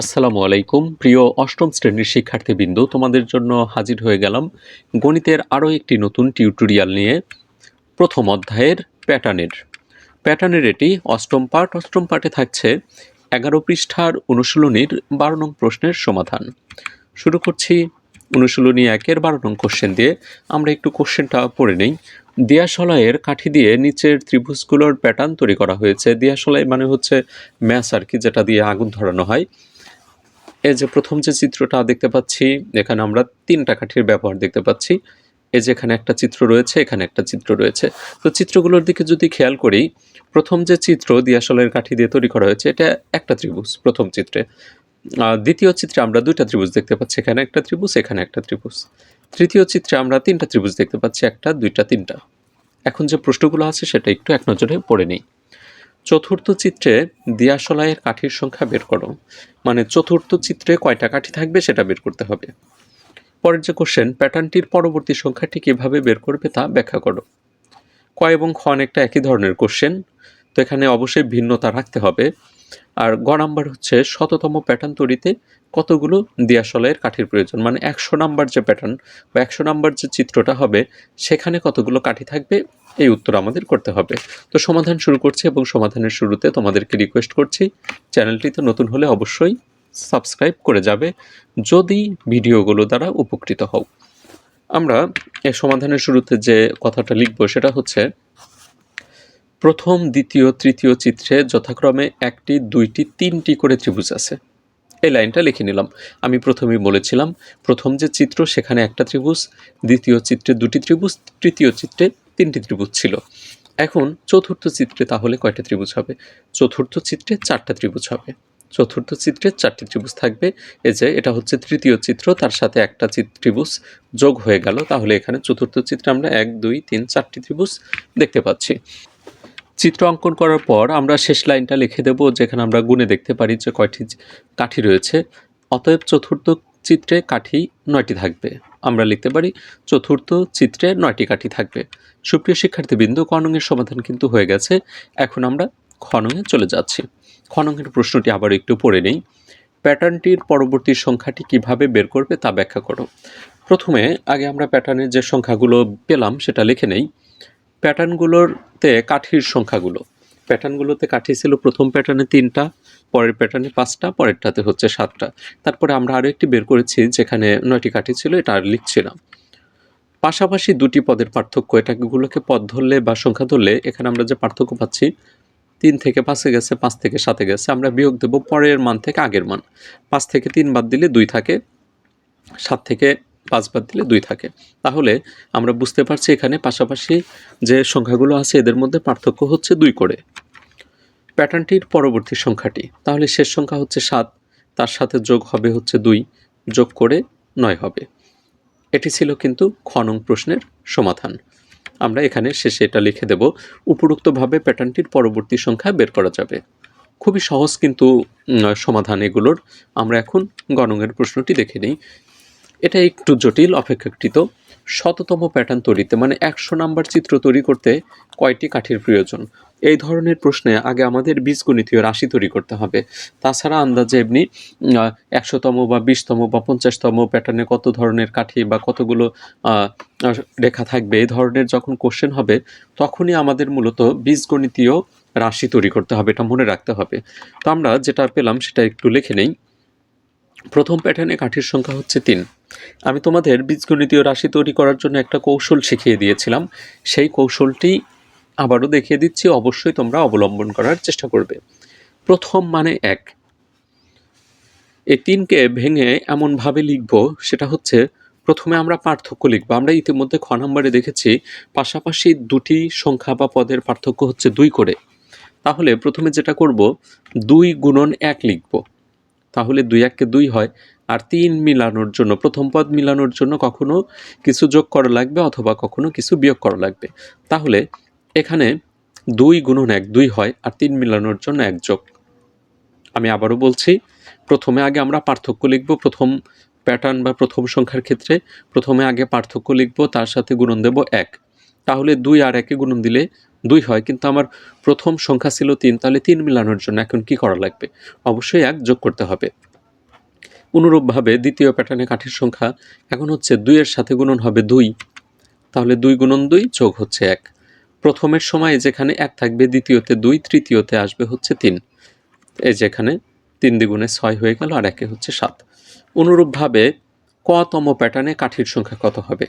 আসসালামু আলাইকুম। প্রিয় অষ্টম শ্রেণির শিক্ষার্থীবৃন্দ, তোমাদের জন্য হাজির হয়ে গেলাম গণিতের আরও একটি নতুন টিউটোরিয়াল নিয়ে প্রথম অধ্যায়ের প্যাটার্নের। প্যাটার্নের এটি অষ্টম পাঠ। অষ্টম পাঠে থাকছে এগারো পৃষ্ঠার অনুশীলনীর বারো নং প্রশ্নের সমাধান। শুরু করছি অনুশীলনী একের বারো নং কোশ্চেন দিয়ে। আমরা একটু কোশ্চেনটা পড়ে নিই। দিয়াশলাইয়ের কাঠি দিয়ে নিচের ত্রিভুজগুলোর প্যাটার্ন তৈরি করা হয়েছে। দিয়াশলাই মানে হচ্ছে ম্যাস আর কি, যেটা দিয়ে আগুন ধরানো হয়। এই যে প্রথম যে চিত্রটা দেখতে পাচ্ছি, এখানে আমরা তিনটা কাঠির ব্যবহার দেখতে পাচ্ছি। এই যে এখানে একটা চিত্র রয়েছে, এখানে একটা চিত্র রয়েছে। তো চিত্রগুলোর দিকে যদি খেয়াল করি, প্রথম যে চিত্র দিয়াশলের কাঠি দিয়ে তৈরি করা হয়েছে, এটা একটা ত্রিভুজ, প্রথম চিত্রে। দ্বিতীয় চিত্রে আমরা দুইটা ত্রিভুজ দেখতে পাচ্ছি, এখানে একটা ত্রিভুজ, এখানে একটা ত্রিভুজ। তৃতীয় চিত্রে আমরা তিনটা ত্রিভুজ দেখতে পাচ্ছি, একটা, দুইটা, তিনটা। এখন যে প্রশ্নগুলো আছে, সেটা একটু এক নজরে পড়ে নেই। চতুর্থ চিত্রে দিয়াশলাইয়ের কাঠির সংখ্যা বের করো। মানে চতুর্থ চিত্রে কয়টা কাঠি থাকবে সেটা বের করতে হবে। পরের যে কোশ্চেন প্যাটার্নটির পরবর্তী সংখ্যাটি কীভাবে বের করবে তা ব্যাখ্যা করো। ক এবং খ অনেকটা একই ধরনের কোশ্চেন তো এখানে অবশ্যই ভিন্নতা রাখতে হবে। আর গ নাম্বার হচ্ছে শততম প্যাটার্ন তৈরিতে কতগুলো দিয়াশলাইয়ের কাঠির প্রয়োজন? মানে একশো নাম্বার যে প্যাটার্ন বা একশো নাম্বার যে চিত্রটা হবে, সেখানে কতগুলো কাঠি থাকবে? এই উত্তর আমাদের করতে হবে। তো সমাধান শুরু করছি এবং সমাধানের শুরুতে তোমাদেরকে রিকোয়েস্ট করছি, চ্যানেলটিতে নতুন হলে অবশ্যই সাবস্ক্রাইব করে যাবে যদি ভিডিওগুলো দ্বারা উপকৃত হও। আমরা এই সমাধানের শুরুতে যে কথাটা লিখব, সেটা হচ্ছে প্রথম, দ্বিতীয়, তৃতীয় চিত্রে যথাক্রমে একটি, দুইটি, তিনটি করে ত্রিভুজ আছে। এই লাইনটা লিখে নিলাম। আমি প্রথমেই বলেছিলাম, প্রথম যে চিত্র, সেখানে একটা ত্রিভুজ, দ্বিতীয় চিত্রে দুটি ত্রিভুজ, তৃতীয় চিত্রে তিনটি ত্রিভুজ ছিল। এখন চতুর্থ চিত্রে তাহলে কয়টা ত্রিভুজ হবে? চতুর্থ চিত্রে চারটা ত্রিভুজ হবে। চতুর্থ চিত্রে চারটি ত্রিভুজ থাকবে। এই যে, এটা হচ্ছে তৃতীয় চিত্র, তার সাথে একটা ত্রিভুজ যোগ হয়ে গেল। তাহলে এখানে চতুর্থ চিত্রে আমরা এক, দুই, তিন, চারটি ত্রিভুজ দেখতে পাচ্ছি। চিত্র অঙ্কন করার পর আমরা শেষ লাইনটা লিখে দেব, যেখানে আমরা গুণে দেখতে পারি যে কয়টি কাঠি রয়েছে। অতএব চতুর্থ চিত্রে কাঠি নয়টি থাকবে। আমরা লিখতে পারি, চতুর্থ চিত্রে নয়টি কাঠি থাকবে। সুপ্রিয় শিক্ষার্থীবৃন্দ কনঙের সমাধান কিন্তু হয়ে গেছে। এখন আমরা খনঙে চলে যাচ্ছি। খনঙের প্রশ্নটি আবার একটু পড়ে নেই। প্যাটার্নটির পরবর্তী সংখ্যাটি কীভাবে বের করবে তা ব্যাখ্যা করো। প্রথমে আগে আমরা প্যাটার্নের যে সংখ্যাগুলো পেলাম সেটা লিখে নেই। প্যাটার্নগুলোতে কাঠির সংখ্যাগুলো। প্যাটার্নগুলোতে কাঠি ছিল প্রথম প্যাটার্নে তিনটা, পরের প্যাটার্নে পাঁচটা, পরেরটাতে হচ্ছে সাতটা। তারপরে আমরা আরও একটি বের করেছি যেখানে নয়টি কাঠি ছিল, এটা আর লিখছিলাম। পাশাপাশি দুটি পদের পার্থক্য, এটাগুলোকে পদ ধরলে বা সংখ্যা ধরলে এখানে আমরা যে পার্থক্য পাচ্ছি, তিন থেকে পাঁচে গেছে, পাঁচ থেকে সাতে গেছে, আমরা বিয়োগ দেব পরের মান থেকে আগের মান। পাঁচ থেকে তিন বাদ দিলে দুই থাকে, সাত থেকে পাঁচ বাদ দিলে দুই থাকে। তাহলে আমরা বুঝতে পারছি এখানে পাশাপাশি যে সংখ্যাগুলো আছে, এদের মধ্যে পার্থক্য হচ্ছে দুই করে। প্যাটার্নটির পরবর্তী সংখ্যাটি। তাহলে শেষ সংখ্যা হচ্ছে সাত, তার সাথে যোগ হবে হচ্ছে দুই, যোগ করে নয় হবে। এটি ছিল কিন্তু খনং প্রশ্নের সমাধান। আমরা এখানে শেষে এটা লিখে দেব, উপরোক্তভাবে প্যাটার্নটির পরবর্তী সংখ্যা বের করা যাবে। খুবই সহজ কিন্তু সমাধান এগুলোর। আমরা এখন গণঙের প্রশ্নটি দেখে নিই। এটা একটু জটিল, অপেক্ষাকৃত। শততম প্যাটার্ন তৈরিতে মানে একশো নাম্বার চিত্র তৈরি করতে কয়টি কাঠির প্রয়োজন? এই ধরনের প্রশ্নে আগে আমাদের বীজগণিতীয় রাশি তৈরি করতে হবে। তাছাড়া আন্দাজে এমনি একশোতম বা বিশতম বা পঞ্চাশতম প্যাটার্নে কত ধরনের কাঠি বা কতগুলো রেখা থাকবে? এই ধরনের যখন কোশ্চেন হবে, তখনই আমাদের মূলত বীজগণিতীয় রাশি তৈরি করতে হবে, এটা মনে রাখতে হবে। তো আমরা যেটা পেলাম সেটা একটু লিখে নেই। প্রথম প্যাটার্নে কাঠির সংখ্যা হচ্ছে তিন। আমি তোমাদের বীজগণিতীয় রাশি তৈরি করার জন্য একটা কৌশল শিখিয়ে দিয়েছিলাম। সেই কৌশলটি আবারও দেখিয়ে দিচ্ছি, অবশ্যই তোমরা অবলম্বন করার চেষ্টা করবে। প্রথম মানে এক। এই তিনকে ভেঙে এমনভাবে লিখব, সেটা হচ্ছে প্রথমে আমরা পার্থক্য লিখব। আমরা ইতিমধ্যে খ নম্বরে দেখেছি, পাশাপাশি দুটি সংখ্যা বা পদের পার্থক্য হচ্ছে দুই করে। তাহলে প্রথমে যেটা করব, দুই গুণন এক লিখব। তাহলে দুই এককে দুই হয়। আর তিন মিলানোর জন্য, প্রথম পদ মিলানোর জন্য কখনো কিছু যোগ করা লাগবে অথবা কখনো কিছু বিয়োগ করা লাগবে। তাহলে এখানে দুই গুণন এক দুই হয় আর তিন মিলানোর জন্য এক যোগ। আমি আবারও বলছি, প্রথমে আগে আমরা পার্থক্য লিখব, প্রথম প্যাটার্ন বা প্রথম সংখ্যার ক্ষেত্রে। প্রথমে আগে পার্থক্য লিখব, তার সাথে গুণন দেব এক। তাহলে দুই আর একে গুণন দিলে দুই হয়, কিন্তু আমার প্রথম সংখ্যা ছিল তিন, তাহলে তিন মিলানোর জন্য এখন কি করা লাগবে? অবশ্যই এক যোগ করতে হবে। অনুরূপভাবে দ্বিতীয় প্যাটার্নে কাঠির সংখ্যা এখন হচ্ছে দুইয়ের সাথে গুণন হবে দুই, তাহলে দুই গুণন দুই যোগ হচ্ছে এক। প্রথমের সময় যেখানে এক থাকবে, দ্বিতীয়তে দুই, তৃতীয়তে আসবে হচ্ছে তিন। এই যেখানে তিন দ্বিগুণে ছয় হয়ে গেল আর একে হচ্ছে সাত। অনুরূপভাবে কতম প্যাটার্নে কাঠির সংখ্যা কত হবে?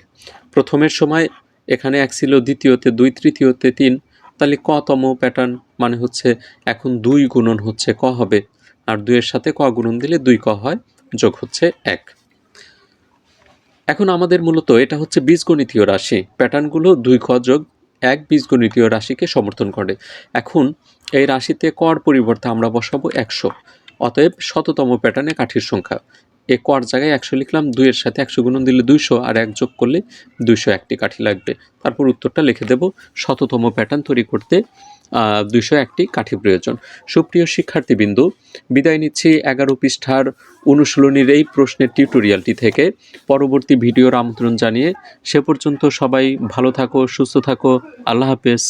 প্রথমের সময় এখানে এক ছিল, দ্বিতীয়তে দুই, তৃতীয়তে তিন তাহলে কতম প্যাটার্ন মানে হচ্ছে এখন দুই গুণন হচ্ছে ক হবে। আর দুইয়ের সাথে ক গুণন দিলে দুই ক হয়, যোগ হচ্ছে এক। এখন আমাদের মূলত এটা হচ্ছে বীজগণিতীয় রাশি। প্যাটার্নগুলো দুই ক যোগ এক বীজগণিতীয় রাশিকে সমর্থন করে। এখন এই রাশিতে কর পরিবর্তে আমরা বসাবো একশো। অতএব শততম প্যাটার্নে কাঠির সংখ্যা। এ কর জায়গায় একশো লিখলাম, দুইয়ের সাথে একশো গুণন দিলে দুইশো আর এক যোগ করলে দুইশো একটি কাঠি লাগবে। তারপর উত্তরটা লিখে দেব, শততম প্যাটার্ন তৈরি করতে দুইশো একটি কাঠি প্রয়োজন। সুপ্রিয় শিক্ষার্থীবৃন্দু, বিদায় নিচ্ছি এগারো পৃষ্ঠার অনুশীলনীর এই প্রশ্নের টিউটোরিয়ালটি থেকে। পরবর্তী ভিডিওর আমন্ত্রণ জানিয়ে সে পর্যন্ত সবাই ভালো থাকো, সুস্থ থাকো, আল্লাহ হাফেজ।